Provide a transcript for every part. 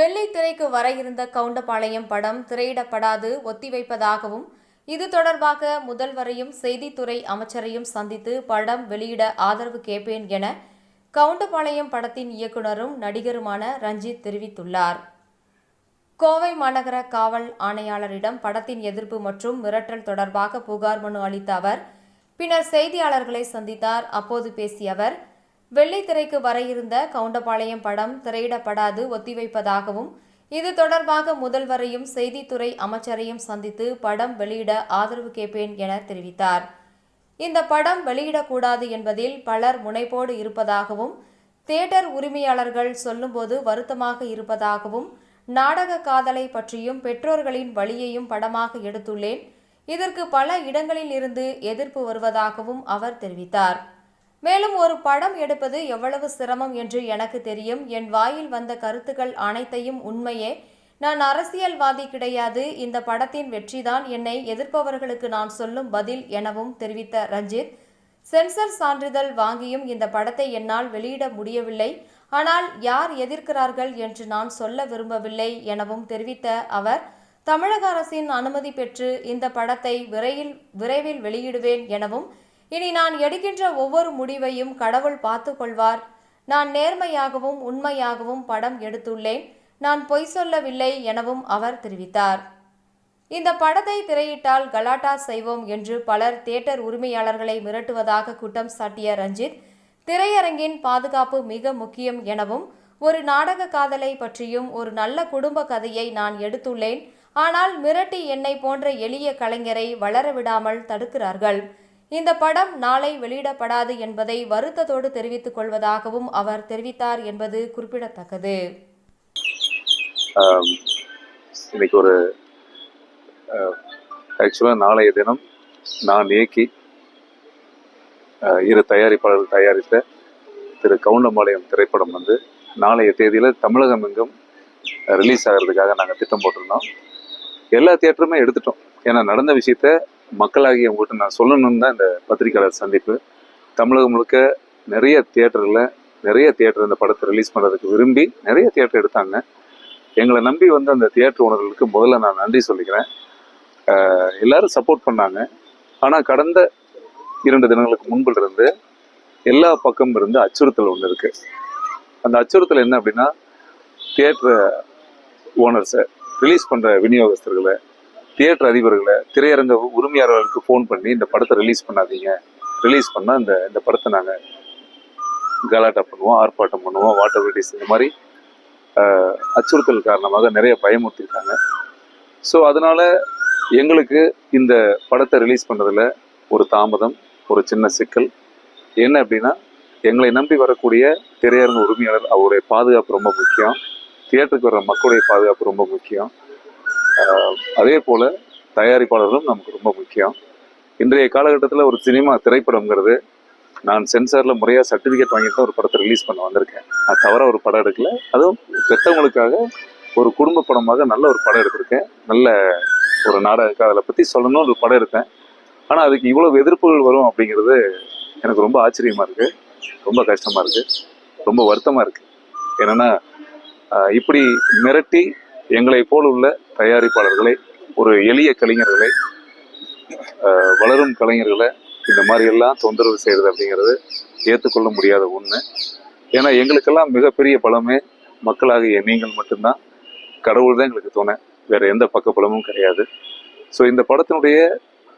வெள்ளை திரைக்கு வர இருந்த கவுண்டபாளையம் படம் திரையிடப்படாது ஒத்திவைப்பதாகவும் இது தொடர்பாக முதல்வரையும் செய்தித்துறை அமைச்சரையும் சந்தித்து படம் வெளியிட ஆதரவு கேட்பேன் என கவுண்டபாளையம் படத்தின் இயக்குனரும் நடிகருமான ரஞ்சித் தெரிவித்துள்ளார். கோவை மாநகர காவல் ஆணையாளரிடம் படத்தின் எதிர்ப்பு மற்றும் மிரட்டல் தொடர்பாக புகார் மனு அளித்த அவர் பின்னர் செய்தியாளர்களை சந்தித்தார். அப்போது பேசிய அவர் வெள்ளித்திரைக்கு வர இருந்த கவுண்டபாளையம் படம் திரையிடப்படாது ஒத்திவைப்பதாகவும் இது தொடர்பாக முதல்வரையும் செய்தித்துறை அமைச்சரையும் சந்தித்து படம் வெளியிட ஆதரவு கேட்பேன் என தெரிவித்தார். இந்த படம் வெளியிடக்கூடாது என்பதில் பலர் முனைப்போடு இருப்பதாகவும் தியேட்டர் உரிமையாளர்கள் சொல்லும்போது வருத்தமாக இருப்பதாகவும் நாடக காதலை பற்றியும் பெற்றோர்களின் வழியையும் படமாக எடுத்துள்ளேன். இதற்கு பல இடங்களில் இருந்து எதிர்ப்பு வருவதாகவும் அவர் தெரிவித்தார். மேலும் ஒரு படம் எடுப்பது எவ்வளவு சிரமம் என்று எனக்கு தெரியும். என் வாயில் வந்த கருத்துக்கள் அனைத்தையும் உண்மையே. நான் அரசியல்வாதி கிடையாது. இந்த படத்தின் வெற்றிதான் என்னை எதிர்ப்பவர்களுக்கு நான் சொல்லும் பதில் எனவும் தெரிவித்த ரஞ்சித். சென்சர் சான்றிதழ் வாங்கியும் இந்த படத்தை என்னால் வெளியிட முடியவில்லை. ஆனால் யார் எதிர்க்கிறார்கள் என்று நான் சொல்ல விரும்பவில்லை எனவும் தெரிவித்த அவர் தமிழக அரசின் அனுமதி பெற்று இந்த படத்தை விரைவில் விரைவில் வெளியிடுவேன் எனவும் இனி நான் எடுக்கின்ற ஒவ்வொரு முடிவையும் கடவுள் பார்த்து கொள்வார். நான் நேர்மையாகவும் உண்மையாகவும் படம் எடுத்துள்ளேன். நான் பொய் சொல்லவில்லை எனவும் அவர் தெரிவித்தார். இந்த படத்தை திரையிட்டால் கலாட்டா செய்வோம் என்று பலர் தியேட்டர் உரிமையாளர்களை மிரட்டுவதாக குற்றம் சாட்டிய ரஞ்சித் திரையரங்கின் பாதுகாப்பு மிக முக்கியம் எனவும் ஒரு நாடக காதலை பற்றியும் ஒரு நல்ல குடும்ப கதையை நான் எடுத்துள்ளேன். ஆனால் மிரட்டி என்னை போன்ற எளிய கலைஞரை வளரவிடாமல் தடுக்கிறார்கள். இந்த படம் நாளை வெளியிடப்படாது என்பதை வருத்தத்தோடு தெரிவித்துக் கொள்வதாகவும் அவர் தெரிவித்தார் என்பது குறிப்பிடத்தக்கது. இன்னைக்கு ஒரு ஆக்சுவலாக நாளைய தினம் நான் இயக்கி இரு தயாரிப்பாளர்கள் தயாரித்த திரு கவுண்டம்பாளையம் திரைப்படம் வந்து நாளைய தேதியில் தமிழகம் எங்கும் ரிலீஸ் ஆகிறதுக்காக நாங்கள் திட்டம் போட்டிருந்தோம். எல்லா தியேட்டருமே எடுத்துட்டோம். ஏன்னா நடந்த விஷயத்த மக்களாகிய உங்கள்கிட்ட நான் சொல்லணும்னு தான் இந்த பத்திரிக்கையாளர் சந்திப்பு. தமிழகம் முழுக்க நிறைய தியேட்டரில் நிறைய தியேட்டர் இந்த படத்தை ரிலீஸ் பண்ணுறதுக்கு விரும்பி நிறைய தியேட்டர் எடுத்தாங்க. எங்களை நம்பி வந்து அந்த தியேட்டர் ஓனர்களுக்கு முதல்ல நான் நன்றி சொல்லிக்கிறேன். எல்லாரும் சப்போர்ட் பண்ணாங்க. ஆனால் கடந்த இரண்டு தினங்களுக்கு முன்பில் இருந்து எல்லா பக்கம் இருந்து அச்சுறுத்தல் ஒன்று இருக்குது அந்த அச்சுறுத்தல் என்ன அப்படின்னா தியேட்டர் ஓனர்ஸை ரிலீஸ் பண்ணுற விநியோகஸ்தர்களை தியேட்டர் அதிபர்களை திரையரங்க உரிமையாளர்களுக்கு ஃபோன் பண்ணி இந்த படத்தை ரிலீஸ் பண்ணாதீங்க. ரிலீஸ் பண்ணால் இந்த இந்த படத்தை நாங்கள் கலாட்டா பண்ணுவோம் ஆர்ப்பாட்டம் பண்ணுவோம் வாட்டர் வெட்டிஸ் இந்த மாதிரி அச்சுறுத்தல் காரணமாக நிறைய பயமுறுத்திருக்காங்க. ஸோ அதனால் எங்களுக்கு இந்த படத்தை ரிலீஸ் பண்ணுறதுல ஒரு தாமதம் ஒரு சின்ன சிக்கல். என்ன அப்படின்னா எங்களை நம்பி வரக்கூடிய திரையரங்க உரிமையாளர் அவருடைய பாதுகாப்பு ரொம்ப முக்கியம். தியேட்டருக்கு வர்ற மக்களுடைய பாதுகாப்பு ரொம்ப முக்கியம். அதே போல் தயாரிப்பாளர்களும் நமக்கு ரொம்ப முக்கியம். இன்றைய காலகட்டத்தில் ஒரு சினிமா திரைப்படம்ங்கிறது நான் சென்சாரில் முறையாக சர்டிஃபிகேட் வாங்கிட்டு தான் ஒரு படத்தை ரிலீஸ் பண்ண வந்திருக்கேன். நான் தவிர ஒரு படம் எடுக்கல. அதுவும் பெற்றவங்களுக்காக ஒரு குடும்ப படமாக நல்ல ஒரு படம் எடுத்திருக்கேன். நல்ல ஒரு நாடக அதில் பற்றி சொல்லணும்னு ஒரு படம் எடுத்தேன். ஆனால் அதுக்கு இவ்வளோ எதிர்ப்புகள் வரும் அப்படிங்கிறது எனக்கு ரொம்ப ஆச்சரியமாக இருக்குது ரொம்ப கஷ்டமாக இருக்குது ரொம்ப வருத்தமாக இருக்குது என்னென்னா இப்படி மிரட்டி எங்களை போல் உள்ள தயாரிப்பாளர்களை ஒரு எளிய கலைஞர்களை வளரும் கலைஞர்களை இந்த மாதிரி எல்லாம் தொந்தரவு செய்கிறது அப்படிங்கிறது ஏற்றுக்கொள்ள முடியாத ஒன்று ஏன்னா எங்களுக்கெல்லாம் மிகப்பெரிய பலமே மக்களாகிய நீங்கள் மட்டும்தான். கடவுள் தான் எங்களுக்கு துணை. வேற எந்த பக்க பலமும் கிடையாது. ஸோ இந்த படத்தினுடைய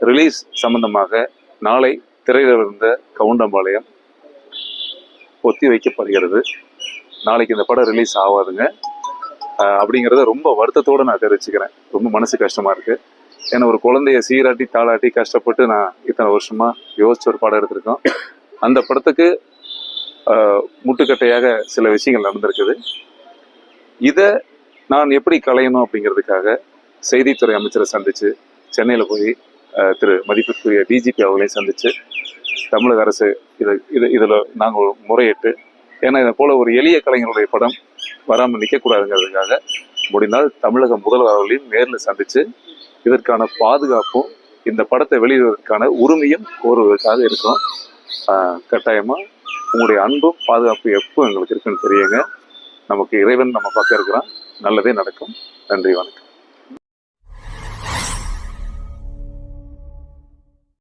ரிலீஸ் சம்பந்தமாக நாளை திரையில் இருந்த கவுண்டம்பாளையம் ஒத்தி வைக்கப்படுகிறது. நாளைக்கு இந்த படம் ரிலீஸ் ஆகாதுங்க. அப்படிங்கிறத ரொம்ப வருத்தத்தோடு நான் தெரிவிச்சுக்கிறேன். ரொம்ப மனசு கஷ்டமாக இருக்குது ஏன்னா ஒரு குழந்தைய சீராட்டி தாளாட்டி கஷ்டப்பட்டு நான் இத்தனை வருஷமாக யோசிச்ச ஒரு படம் எடுத்திருக்கோம். அந்த படத்துக்கு முட்டுக்கட்டையாக சில விஷயங்கள் நடந்திருக்குது. இதை நான் எப்படி களையணும் அப்படிங்கிறதுக்காக செய்தித்துறை அமைச்சரை சந்தித்து சென்னையில் போய் திரு மதிப்பிற்குரிய டிஜிபி அவர்களையும் சந்தித்து தமிழக அரசு இதை இது இதில் நாங்கள் முறையிட்டு ஏன்னா இதை போல ஒரு எளிய கலைஞருடைய படம் வராமல் நிற்கக்கூடாதுங்கிறதுக்காக முடிந்தால் தமிழக முதல்வர் அவர்களையும் நேரில் சந்தித்து இதற்கான பாதுகாப்பும் இந்த படத்தை வெளியிடுவதற்கான உரிமையும் கோருவதற்காக இருக்கிறோம். கட்டாயமாக உங்களுடைய அன்பும் பாதுகாப்பு எப்போ எங்களுக்கு இருக்குன்னு தெரியுங்க. நமக்கு இறைவன் நம்ம பக்கம் இருக்கிறான். நல்லதே நடக்கும். நன்றி வணக்கம்.